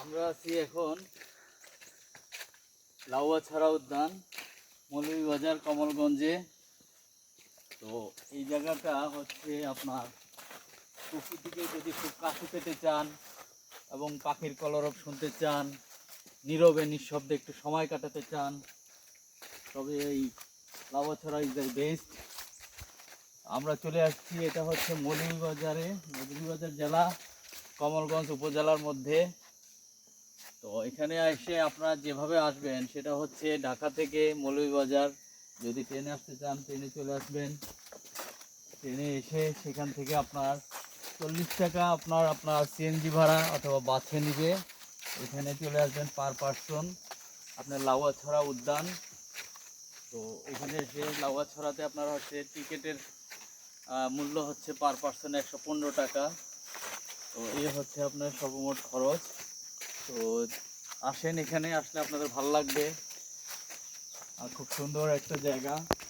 আমরা আছি এখন লাউয়া ছাড়া উদ্যান মৌলভীবাজার কমলগঞ্জে। তো এই জায়গাটা হচ্ছে আপনার প্রকৃতিকে যদি খুব কাছে পেতে চান এবং পাখির কলরব শুনতে চান, নীরবে নিঃশব্দে একটু সময় কাটাতে চান, তবে এই লাউয়াছড়া ইজ দ্য বেস্ট আমরা চলে আসছি, এটা হচ্ছে মৌলভীবাজারে, মৌলভীবাজার জেলা, কমলগঞ্জ উপজেলার মধ্যে। তো এখানে এসে আপনারা যেভাবে আসবেন, সেটা হচ্ছে ঢাকা থেকে মৌলভীবাজার। যদি ট্রেনে আসতে চান, ট্রেনে চলে আসবেন। ট্রেনে এসে সেখান থেকে আপনার চল্লিশ টাকা আপনার আপনার সিএনজি ভাড়া অথবা বাসে নিবে। এখানে চলে আসবেন পার পার্সন। আপনার লাউয়াছড়া উদ্যান। তো এখানে এসে লাউয়াছড়াতে আপনার হচ্ছে টিকিটের মূল্য হচ্ছে পার পার্সন একশো পনেরো টাকা। তো এই হচ্ছে আপনার সর্বমোট খরচ। তো আসেন এখানে, আসলে আপনাদের ভালো লাগবে। আর খুব সুন্দর একটা জায়গা।